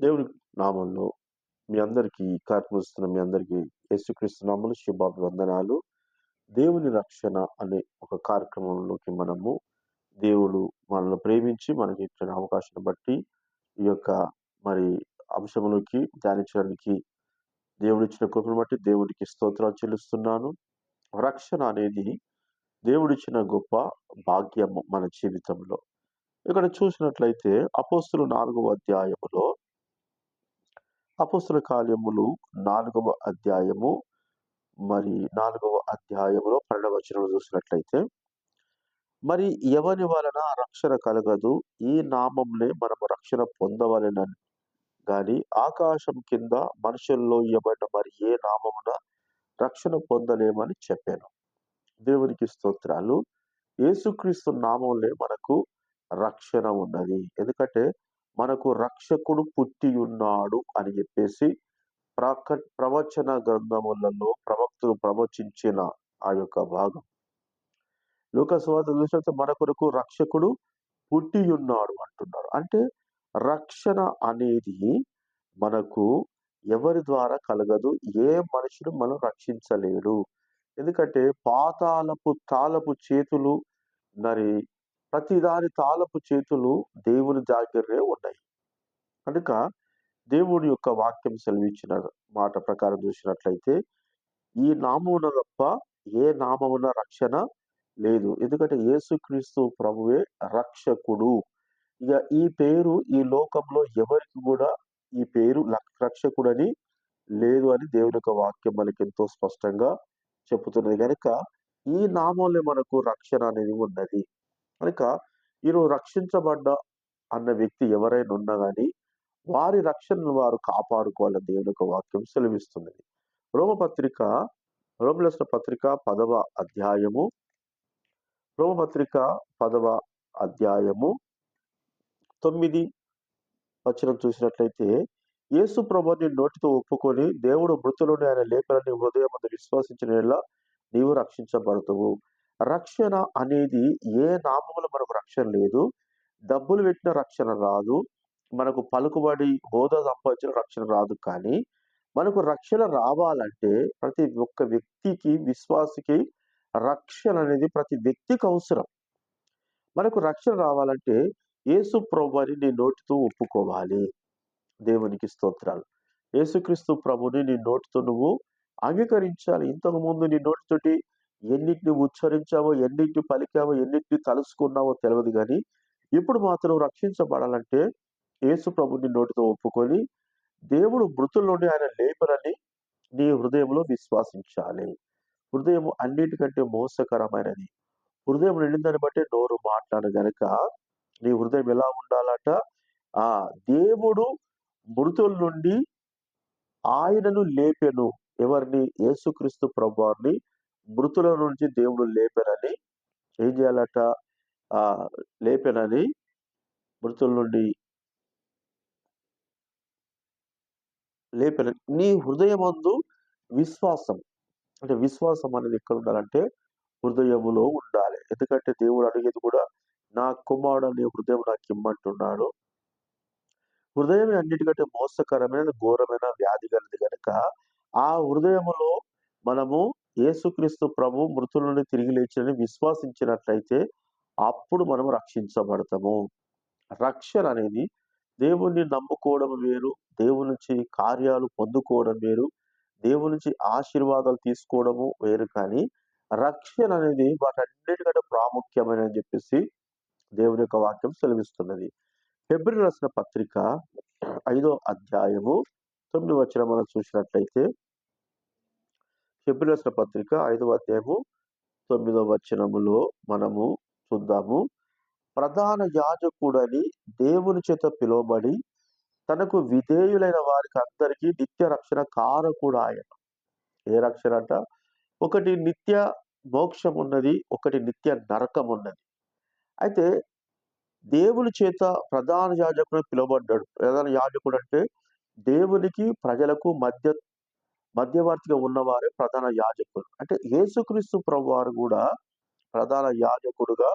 దేవుని నామంలో మీ అందరికీ కార్యక్రమిస్తున్న మీ అందరికీ యేసుక్రీస్తు బాబు వందనాలు దేవుని రక్షణ అనే ఒక కార్యక్రమంలోకి మనము దేవుడు మనల్ని ప్రేమించి మనకి ఇచ్చిన అవకాశాన్ని బట్టి ఈ యొక్క మరి అంశంలోకి ధ్యానించడానికి దేవుడు ఇచ్చిన కృపను బట్టి దేవుడికి స్తోత్రాలు చెల్లిస్తున్నాను. రక్షణ అనేది దేవుడిచ్చిన గొప్ప భాగ్యము మన జీవితంలో. ఇక్కడ చూసినట్లయితే అపోస్తులు నాలుగవ అధ్యాయములో అపోస్తుల కార్యములు నాలుగవ అధ్యాయము మరి నాలుగవ అధ్యాయములో పన్నెండవ వచనం చూసినట్లయితే మరి ఎవరి వలన రక్షణ కలగదు? ఈ నామంలో మనము రక్షణ పొందవలెనని. గాని ఆకాశం కింద మనుషుల్లో ఇవ్వబడిన మరి ఏ నామమున రక్షణ పొందలేమని చెప్పాను. దేవునికి స్తోత్రాలు. యేసుక్రీస్తు నామంలో మనకు రక్షణ ఉన్నది. ఎందుకంటే మనకు రక్షకుడు పుట్టి ఉన్నాడు అని చెప్పేసి ప్రక ప్రవచన గ్రంథములలో ప్రవక్తలు ప్రవచించిన ఆ యొక్క భాగం. లోకస్వాత చూసినట్టు మన కొరకు రక్షకుడు పుట్టి ఉన్నాడు అంటున్నారు. అంటే రక్షణ అనేది మనకు ఎవరి ద్వారా కలగదు ఏ మనుషుడు మనం రక్షించలేడు. ఎందుకంటే పాతాలపు తాళపు చేతులు మరి ప్రతిదాని తాళపు చేతులు దేవుని దగ్గరే ఉన్నాయి. కనుక దేవుడి యొక్క వాక్యం సెలవిచ్చిన మాట ప్రకారం చూసినట్లయితే ఈ నామమున తప్ప ఏ నామమున రక్షణ లేదు. ఎందుకంటే యేసుక్రీస్తు ప్రభువే రక్షకుడు. ఇక ఈ పేరు ఈ లోకంలో ఎవరికి కూడా ఈ పేరు లక్- రక్షకుడని లేదు అని దేవుని యొక్క వాక్యం మనకి ఎంతో స్పష్టంగా చెబుతున్నది. కనుక ఈ నామంలో మనకు రక్షణ అనేది ఉన్నది. కనుక మీరు రక్షించబడ్డ అన్న వ్యక్తి ఎవరైనా ఉన్నా కానీ వారి రక్షణను వారు కాపాడుకోవాలని దేవుని యొక్క వాక్యం సెలవిస్తున్నది రోమపత్రిక రోమలసిన పత్రిక పదవ అధ్యాయము రోమపత్రిక పదవ అధ్యాయము తొమ్మిది వచ్చిన చూసినట్లయితే యేసు ప్రభుని నోటితో ఒప్పుకొని దేవుడు మృతులను ఆయన లేపనని హృదయం అందు విశ్వసించిన నీవు రక్షించబడతావు. రక్షణ అనేది ఏ నామములు మనకు రక్షణ లేదు. డబ్బులు పెట్టిన రక్షణ రాదు. మనకు పలుకుబడి హోదా సంపాదించిన రక్షణ రాదు కానీ మనకు రక్షణ రావాలంటే ప్రతి ఒక్క వ్యక్తికి విశ్వాసకి రక్షణ అనేది ప్రతి వ్యక్తికి అవసరం. మనకు రక్షణ రావాలంటే యేసు ప్రభుని నీ నోటితో ఒప్పుకోవాలి. దేవునికి స్తోత్రాలు. యేసుక్రీస్తు ప్రభుని నీ నోటితో నువ్వు అంగీకరించాలి. ఇంతకు ముందు నీ నోటితోటి ఎన్నిటిని ఉచ్చరించామో ఎన్నిటిని పలికామో ఎన్నిటిని తలుసుకున్నామో తెలియదు కానీ ఇప్పుడు మాత్రం రక్షించబడాలంటే యేసు ప్రభుని నోటితో ఒప్పుకొని దేవుడు మృతుల్లోనే ఆయన లేపనని నీ హృదయంలో విశ్వాసించాలి. హృదయం అన్నిటికంటే మోసకరమైనది. హృదయం నిండిందని బట్టి నోరు మాట్లాడు గనక నీ హృదయం ఎలా ఉండాలట? ఆ దేవుడు మృతుల నుండి ఆయనను లేపెను. ఎవరిని? యేసుక్రీస్తు ప్రభువారిని మృతుల నుంచి దేవుడు లేపెనని ఏం చేయాలట? ఆ లేపెనని మృతుల నుండి లేపెన నీ హృదయమందు విశ్వాసం. అంటే విశ్వాసం అనేది ఎక్కడ ఉండాలంటే హృదయములో ఉండాలి. ఎందుకంటే దేవుడు అడిగేది కూడా నా కుమారుడు నీ హృదయం నాకు ఇమ్మంటున్నాడు. హృదయం అన్నిటికంటే మోసకరమైన ఘోరమైన వ్యాధి కలిది కనుక ఆ హృదయములో మనము యేసుక్రీస్తు ప్రభు మృతుల నుండి తిరిగి లేచినని విశ్వాసించినట్లయితే అప్పుడు మనం రక్షించబడతాము. రక్షణ అనేది దేవుణ్ణి నమ్ముకోవడం వేరు దేవుని నుంచి కార్యాలు పొందుకోవడం వేరు దేవుని నుంచి ఆశీర్వాదాలు తీసుకోవడము వేరు కానీ రక్షణ అనేది వాటన్నిటికంటే ప్రాముఖ్యమైన చెప్పేసి దేవుని యొక్క వాక్యం సెలవిస్తున్నది. ఫిబ్రవరి రాసిన పత్రిక ఐదో అధ్యాయము తొమ్మిది వచ్చిన మనం చూసినట్లయితే ఫిబ్రవరి రాసిన పత్రిక ఐదవ అధ్యాయము తొమ్మిదవ వచనములో మనము చూద్దాము. ప్రధాన యాజకుడని దేవుని చేత పిలువబడి తనకు విధేయులైన వారికి అందరికీ నిత్య రక్షణ కారకుడు ఆయన. ఏ రక్షణ అంట? ఒకటి నిత్య మోక్షం ఉన్నది ఒకటి నిత్య నరకం ఉన్నది. అయితే దేవుని చేత ప్రధాన యాజకుడు పిలువబడ్డాడు. ప్రధాన యాజకుడు అంటే దేవునికి ప్రజలకు మధ్య మధ్యవర్తిగా ఉన్నవారే ప్రధాన యాజకుడు అంటే యేసుక్రీస్తు ప్రభు వారు కూడా ప్రధాన యాజకుడుగా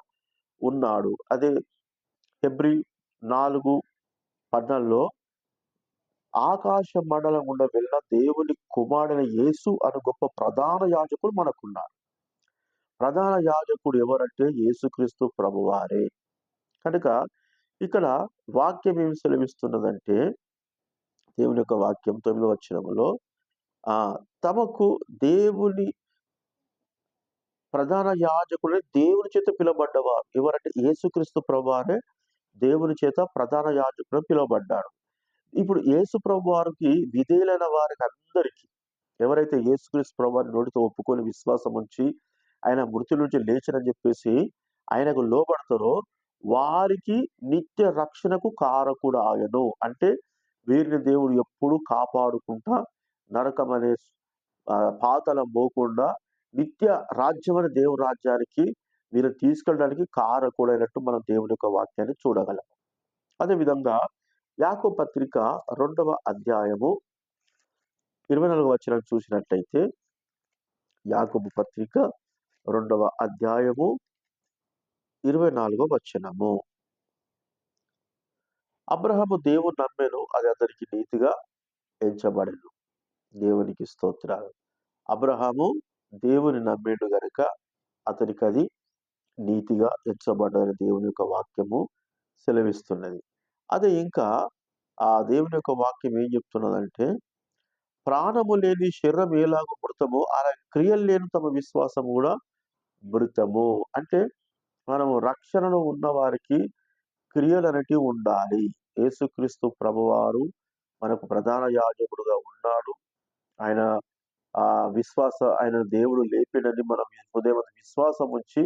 ఉన్నాడు. అదే ఫిబ్రి నాలుగు పద్నాలుగులో ఆకాశ మండలం గుండా వెళ్ళిన దేవుని కుమారుడైన యేసు అను గొప్ప ప్రధాన యాజకుడు మనకున్నారు ప్రధాన యాజకుడు ఎవరంటే యేసుక్రీస్తు ప్రభువారే. కనుక ఇక్కడ వాక్యం ఏమి సెలవిస్తున్నదంటే దేవుని యొక్క వాక్యం తొమ్మిది వచ్చినములో తమకు దేవుని ప్రధాన యాజకుడే దేవుని చేత పిలువబడ్డవారు. ఎవరంటే యేసుక్రీస్తు ప్రభువారే దేవుని చేత ప్రధాన యాజకుడు పిలువబడ్డాడు ఇప్పుడు యేసు ప్రభు వారికి విధేయులైన వారికి అందరికీ ఎవరైతే యేసుక్రీస్తు ప్రభువారి నోటితో ఒప్పుకొని విశ్వాసం ఉంచి ఆయన మృతి నుంచి లేచనని చెప్పేసి ఆయనకు లోబడతారో వారికి నిత్య రక్షణకు కారకుడు ఆయను. అంటే వీరిని దేవుడు ఎప్పుడు కాపాడుకుంటా నరకం అనే పాతలం పోకుండా నిత్య రాజ్యం అనే దేవుని రాజ్యానికి మీరు తీసుకెళ్ళడానికి కారకుడైనట్టు మనం దేవుని యొక్క వాక్యాన్ని చూడగలం. అదేవిధంగా యాకో పత్రిక రెండవ అధ్యాయము ఇరవై నాలుగు వచనం చూసినట్లయితే యాకోబు పత్రిక రెండవ అధ్యాయము ఇరవై నాలుగో వచనము. అబ్రహము దేవుని నమ్మెను అది అతనికి నీతిగా ఎంచబడెను. దేవునికి స్తోత్రాలు. అబ్రహాము దేవుని నమ్మేడు గనుక అతనికి అది నీతిగా ఎంచబడ్డదని దేవుని యొక్క వాక్యము సెలవిస్తున్నది. అదే ఇంకా ఆ దేవుని యొక్క వాక్యం ఏం చెప్తున్నదంటే ప్రాణము లేని శరీరం ఎలాగో మృతము అలా క్రియలు లేని తమ విశ్వాసం కూడా మృతము. అంటే మనము రక్షణలో ఉన్న వారికి క్రియలు అనేటివి ఉండాలి. యేసుక్రీస్తు ప్రభువారు మనకు ప్రధాన యాజకుడుగా ఉన్నాడు. ఆయన ఆ విశ్వాస ఆయన దేవుడు లేపినని మనం హృదయం విశ్వాసం ఉంచి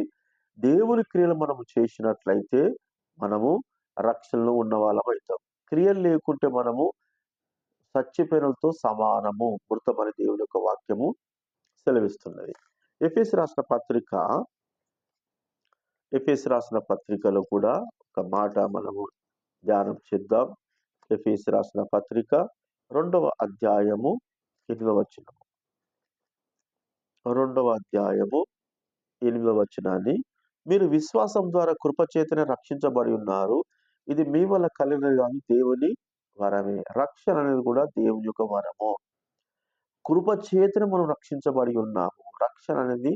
దేవుని క్రియలు మనము చేసినట్లయితే మనము రక్షణలో ఉన్న వాళ్ళం అవుతాం. క్రియలు లేకుంటే మనము సత్యపేరులతో సమానము. మృతమని దేవుని యొక్క వాక్యము సెలవిస్తున్నది. ఎఫ్ఎస్ రాసిన పత్రిక ఎఫ్ఎస్ రాసిన పత్రికలో కూడా ఒక మాట మనము ధ్యానం చేద్దాం. ఎఫ్ఎస్ రాసిన పత్రిక రెండవ అధ్యాయము ఎనిమిదవ వచనం రెండవ అధ్యాయము ఎనిమిదవ వచనాన్ని. మీరు విశ్వాసం ద్వారా కృపచేతనే రక్షించబడి ఉన్నారు. ఇది మీ వల్ల కలిగినది కాదు దేవుని వరమే. రక్షణ అనేది కూడా దేవుని యొక్క వరము. కృపచేతను మనం రక్షించబడి ఉన్నాము. రక్షణ అనేది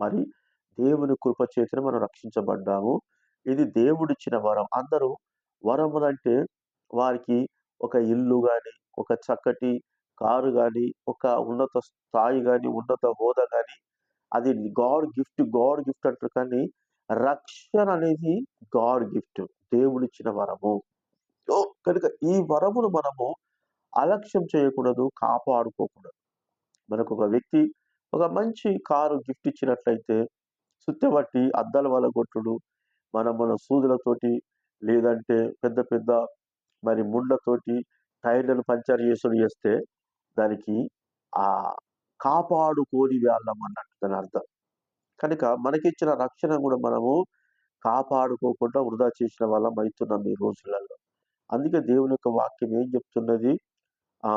మరి దేవుని కృపచేతను మనం రక్షించబడ్డాము. ఇది దేవుడిచ్చిన వరం. అందరూ వరములంటే వారికి ఒక ఇల్లు కానీ ఒక చక్కటి కారు కానీ ఒక ఉన్నత స్థాయి కానీ ఉన్నత హోదా కానీ అది గాడ్ గిఫ్ట్ గాడ్ గిఫ్ట్ అంటారు కానీ రక్షణ అనేది గాడ్ గిఫ్ట్ దేవుడిచ్చిన వరము. సో కనుక ఈ వరమును మనము అలక్ష్యం చేయకూడదు కాపాడుకోకూడదు. మనకు ఒక వ్యక్తి ఒక మంచి కారు గిఫ్ట్ ఇచ్చినట్లయితే సుత్తబట్టి అద్దాల వల్ల కొట్టుడు మనం మన సూదులతోటి లేదంటే పెద్ద పెద్ద మరి ముండ్లతోటి టైర్లను పంచర్ చేసుడు చేస్తే దానికి ఆ కాపాడుకోని వాళ్ళం అన్నట్టు దాని అర్థం. కనుక మనకిచ్చిన రక్షణ కూడా మనము కాపాడుకోకుండా వృధా చేసిన వాళ్ళం అవుతున్నాం ఈ రోజులలో. అందుకే దేవుని యొక్క వాక్యం ఏం చెప్తున్నది? ఆ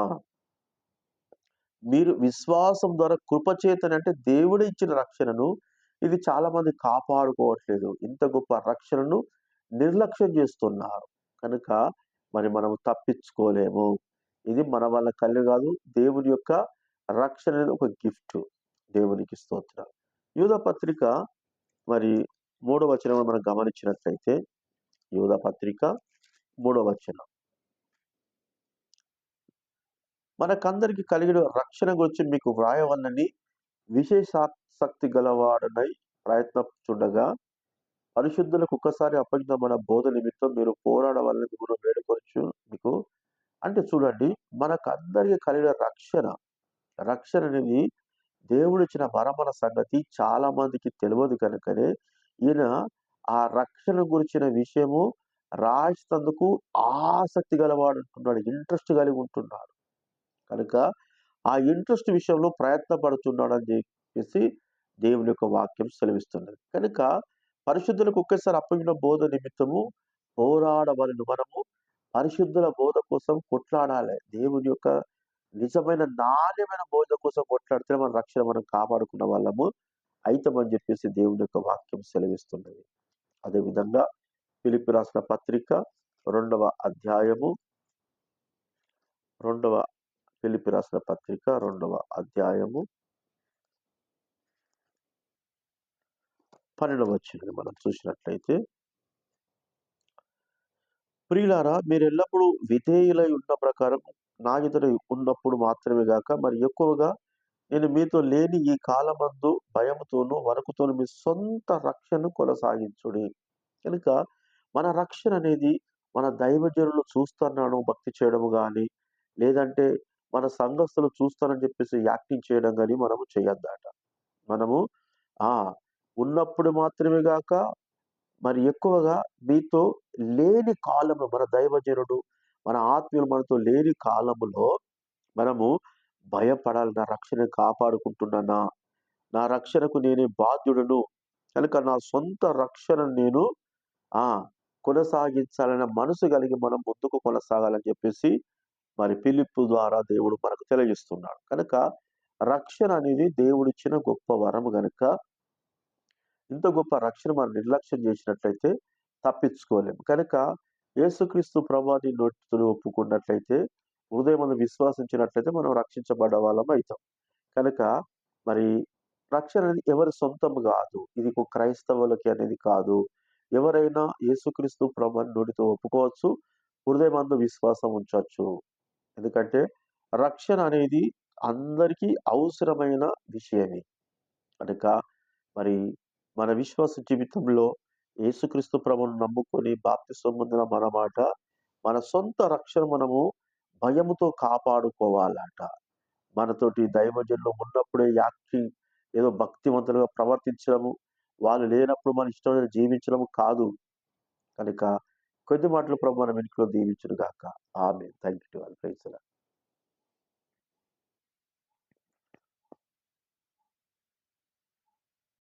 మీరు విశ్వాసం ద్వారా కృపచేతని అంటే దేవుడు ఇచ్చిన రక్షణను ఇది చాలా మంది కాపాడుకోవట్లేదు. ఇంత గొప్ప రక్షణను నిర్లక్ష్యం చేస్తున్నారు. కనుక మరి మనం తప్పించుకోలేము. ఇది మన వల్ల కళ్ళు కాదు. దేవుని యొక్క రక్షణ అనేది ఒక గిఫ్ట్. దేవునికి స్తోత్ర యూధ పత్రిక మరి మూడవ వచనం మనం గమనించినట్లయితే యూధ పత్రిక మూడవ వచనం. మనకందరికి కలిగిన రక్షణ గురించి మీకు వ్రాయవన్నని విశేషాసక్తి గలవాడనై చూడగా పరిశుద్ధులకు ఒక్కసారి అప్పగించబడిన బోధ నిమిత్తం మీరు పోరాడవాలని మీరు వేడుకొచ్చు మీకు అంటే చూడండి మనకందరికి కలిగిన రక్షణ. రక్షణ అనేది దేవుడిచ్చిన వరమన సంగతి చాలా మందికి తెలియదు కనుకనే ఈయన ఆ రక్షణ గురించిన విషయము రాసినందుకు ఆసక్తి గలవాడు ఉంటున్నాడు ఇంట్రెస్ట్ కలిగి ఉంటున్నాడు. కనుక ఆ ఇంట్రెస్ట్ విషయంలో ప్రయత్నపడుతున్నాడు అని చెప్పేసి దేవుని యొక్క వాక్యం సెలవిస్తున్నది కనుక పరిశుద్ధులకు ఒకేసారి అప్పగిన బోధ నిమిత్తము పోరాడవలను మనము. పరిశుద్ధుల బోధ కోసం కొట్లాడాలి. దేవుని యొక్క నిజమైన నాణ్యమైన బోధ కోసం కొట్లాడితే మన రక్షణ మనం కాపాడుకున్న వాళ్ళము అయితమని చెప్పేసి దేవుని యొక్క వాక్యం సెలవిస్తున్నది. అదేవిధంగా పిలిపి రాసిన పత్రిక రెండవ అధ్యాయము రెండవ పిలిపి రాసిన పత్రిక రెండవ అధ్యాయము పన్నెండవ వచ్చింది మనం చూసినట్లయితే ప్రియులారా మీరు ఎల్లప్పుడూ విధేయులై ఉన్న ప్రకారం నా ఉన్నప్పుడు మాత్రమే గాక మరి ఎక్కువగా నేను మీతో లేని ఈ కాలమందు భయముతోనూ వరకుతోనూ మీ సొంత రక్షణను కొనసాగించుడి. కనుక మన రక్షణ అనేది మన దైవజనులు చూస్తున్నాను భక్తి చేయడము కానీ లేదంటే మన సంఘస్థులు చూస్తానని చెప్పేసి యాక్టింగ్ చేయడం కానీ మనము చేయొద్దట. మనము ఆ ఉన్నప్పుడు మాత్రమే గాక మరి ఎక్కువగా మీతో లేని కాలము మన దైవజనుడు మన ఆత్మీయులు మనతో లేని కాలములో మనము భయపడాలి నా రక్షణ కాపాడుకుంటున్నానా? నా రక్షణకు నేనే బాధ్యుడను. కనుక నా సొంత రక్షణ నేను ఆ కొనసాగించాలన్న మనసు కలిగి మనం ముందుకు కొనసాగాలని చెప్పేసి మరి పిలుపు ద్వారా దేవుడు మనకు తెలియజేస్తున్నాడు. కనుక రక్షణ అనేది దేవుడిచ్చిన గొప్ప వరం కనుక ఇంత గొప్ప రక్షణ మనం నిర్లక్ష్యం చేసినట్లయితే తప్పించుకోలేము. కనుక యేసుక్రీస్తు ప్రభాని నోటితో ఒప్పుకున్నట్లయితే హృదయం మనం విశ్వాసించినట్లయితే మనం రక్షించబడ్డ వాళ్ళం అవుతాం కనుక మరి రక్షణ అనేది ఎవరి సొంతం కాదు. ఇది ఒక క్రైస్తవులకి అనేది కాదు. ఎవరైనా యేసుక్రీస్తు ప్రభాని నోటితో ఒప్పుకోవచ్చు హృదయమందు విశ్వాసం ఉంచవచ్చు ఎందుకంటే రక్షణ అనేది అందరికీ అవసరమైన విషయమే. కనుక మరి మన విశ్వాస జీవితంలో యేసుక్రీస్తు ప్రభును నమ్ముకొని బాప్తి పొందిన మనమాట మన సొంత రక్షణ మనము భయముతో కాపాడుకోవాలట. మనతోటి దైవజనులు ఉన్నప్పుడే యాక్టింగ్ ఏదో భక్తివంతులుగా ప్రవర్తించడము వాళ్ళు లేనప్పుడు మన ఇష్టమైన జీవించడం కాదు. కనుక కొద్ది మాటలు ప్రభు మన వెనుకలో దీవించును గాక ఆమె థ్యాంక్ యూ టు